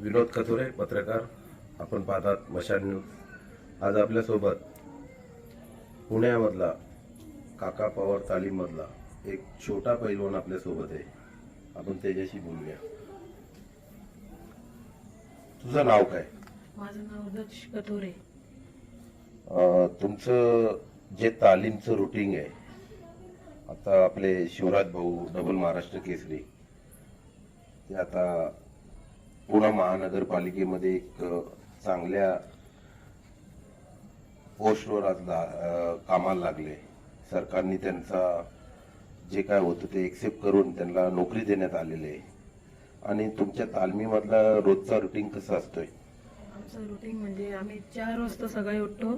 विनोद कथोरे पत्रकार आपण पाहतात मशाल न्यूज. आज आपल्यासोबत पुण्यामधला काका पवार तालीममधला एक छोटा पैलवान आपल्यासोबत आहे. आपण त्याच्याशी बोलूया. तुझं नाव काय? माझं नाव दक्ष कथोरे. तुमचं जे तालीमचं रुटीन आहे आता आपले शिवराज भाऊ डबल महाराष्ट्र केसरी. ते आता पुणे महानगरपालिकेमध्ये एक चांगल्या पोस्टवर आज ला- कामाला लागले. सरकारने त्यांचा जे काय होतं ते एक्सेप्ट करून त्यांना नोकरी देण्यात आलेली आहे. आणि तुमच्या तालमीमधला रोजचा रुटीन कसा असतोय? आमचं रुटीन म्हणजे आम्ही चार वाजता सकाळी उठतो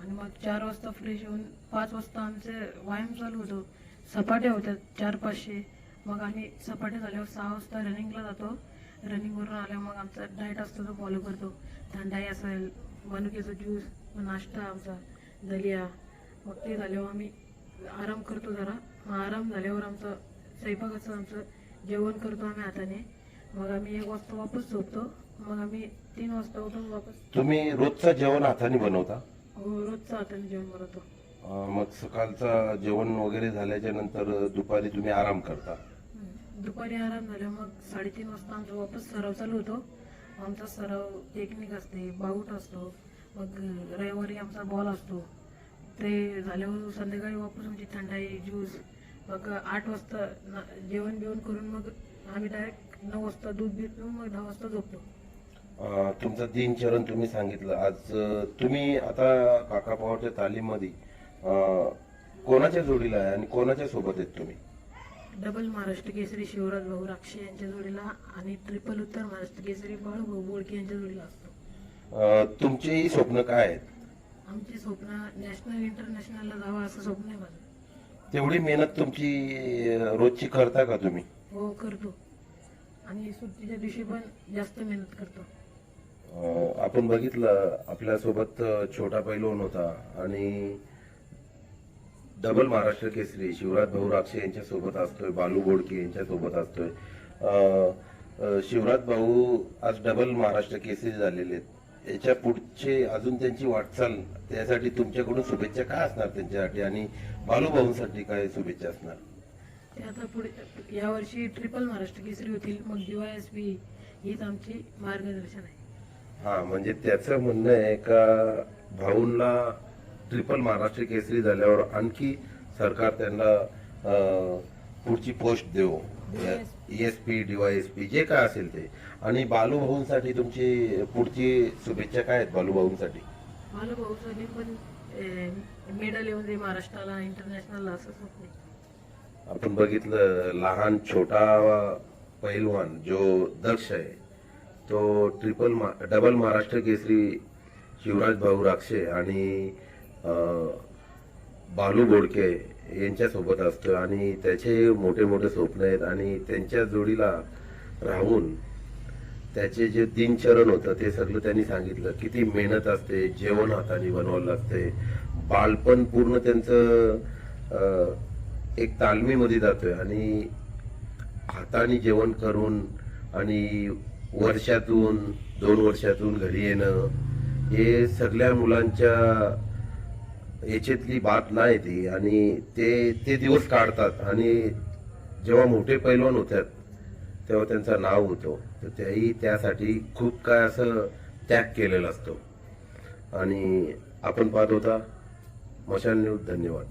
आणि मग चार वाजता फ्रेश होऊन पाच वाजता आमचे व्यायाम चालू होतो. सपाट्या होत्या चार पाचशे. मग आम्ही सपाट्या झाल्यावर सहा वाजता रनिंगला जातो. रनिंगवरून आल्यावर मग आमचा डाएट असतो तो फॉलो करतो. थंडाई असेल मनुक्याचा ज्यूस नाश्ता आमचा दलिया. मग ते झाल्यावर आम्ही आराम करतो जरा. आराम झाल्यावर आमचं स्वयंपाकाचं आमचं जेवण करतो आम्ही हाताने. मग आम्ही एक वाजता वापस झोपतो. मग आम्ही तीन वाजता उठून वापस तुम्ही रोजचं जेवण हाताने बनवता? हो रोजचं हाताने जेवण बनवतो. मग सकाळचा जेवण वगैरे झाल्याच्यानंतर दुपारी तुम्ही आराम करता. दुपारी आराम झाल्यावर मग साडेतीन वाजता आमचा वापस सराव चालू होतो. आमचा सराव टेक्निक असते बाऊट असतो मग रविवारी आमचा बॉल असतो. ते झाल्यावर संध्याकाळी वापस आमची थंडाई ज्यूस मग आठ वाजता ना- जेवण बिवण करून मग आम्ही डायरेक्ट नऊ वाजता दूध बीत पिऊन मग दहा वाजता झोपतो तुमचं दिनचरण तुम्ही सांगितलं. आज तुम्ही आता काका पवारच्या तालीममध्ये अं, कोणाच्या जोडीला आहे आणि कोणाच्या सोबत आहेत तुम्ही? डबल महाराष्ट्र केसरी शिवराज भाऊ राक्षे यांच्या जोडीला आणि ट्रिपल उत्तर महाराष्ट्र केसरी बाळू भाऊ बोडके यांच्या जोडीला असतो. अं, तुमचेही स्वप्न काय आहेत? आमचे स्वप्न नॅशनल इंटरनॅशनलला जावं असं स्वप्न आहे माझं. तेवढी मेहनत तुमची रोजची करता का तुम्ही? हो करतो. आणि सुट्टीच्या दिवशी पण जास्त मेहनत करतो. आपण बघितलं आपल्यासोबत छोटा पैलवान होता आणि डबल महाराष्ट्र केसरी शिवराज भाऊ राक्षे यांच्या सोबत असतोय बालू बोडके यांच्या सोबत असतोय. शिवराज भाऊ आज डबल महाराष्ट्र केसरी झालेले आहेत. याच्या पुढचे अजून त्यांची वाटचाल त्यासाठी तुमच्याकडून शुभेच्छा काय असणार त्यांच्यासाठी आणि बालू भाऊंसाठी काय शुभेच्छा असणार? ते आता पुढे यावर्षी ट्रिपल महाराष्ट्र केसरी होतील. मग डीवाय एस पी हीच आमची मार्गदर्शन आहे. हा म्हणजे त्याचं म्हणणं आहे का भाऊंना ट्रिपल महाराष्ट्र केसरी झाल्यावर आणखी सरकार त्यांना पुढची पोस्ट देऊ एस पी डीवायएसपी जे काय असेल ते. आणि बालू भाऊंसाठी तुमची पुढची शुभेच्छा काय आहेत बालू भाऊंसाठी? मला भाऊसाठी पण मेडल येऊन दे महाराष्ट्राला इंटरनॅशनलला असं स्वप्न आहे. आपण बघितलं लहान छोटा पैलवान जो दक्ष आहे तो ट्रिपल मा डबल महाराष्ट्र केसरी शिवराज भाऊ राक्षे आणि बालू गोडके यांच्यासोबत असतो आणि त्याचे मोठे मोठे स्वप्न आहेत आणि त्यांच्या जोडीला राहून त्याचे जे दिनचरण होतं ते सगळं त्यांनी सांगितलं. किती मेहनत असते जेवण हाताने बनवावं लागते. बालपण पूर्ण त्यांचं एक तालमीमध्ये जातोय आणि हाताने जेवण करून आणि वर्षातून दोन वर्षातून घरी येणं हे सगळ्या मुलांच्या याच्यातली बात नाही ती. आणि ते ते दिवस काढतात. आणि जेव्हा मोठे पैलवान होतात तेव्हा त्यांचं नाव होतं. तर त्याही त्यासाठी खूप काय असं त्याग केलेला असतो. आणि आपण पाहत होता मशाल न्यूज धन्यवाद.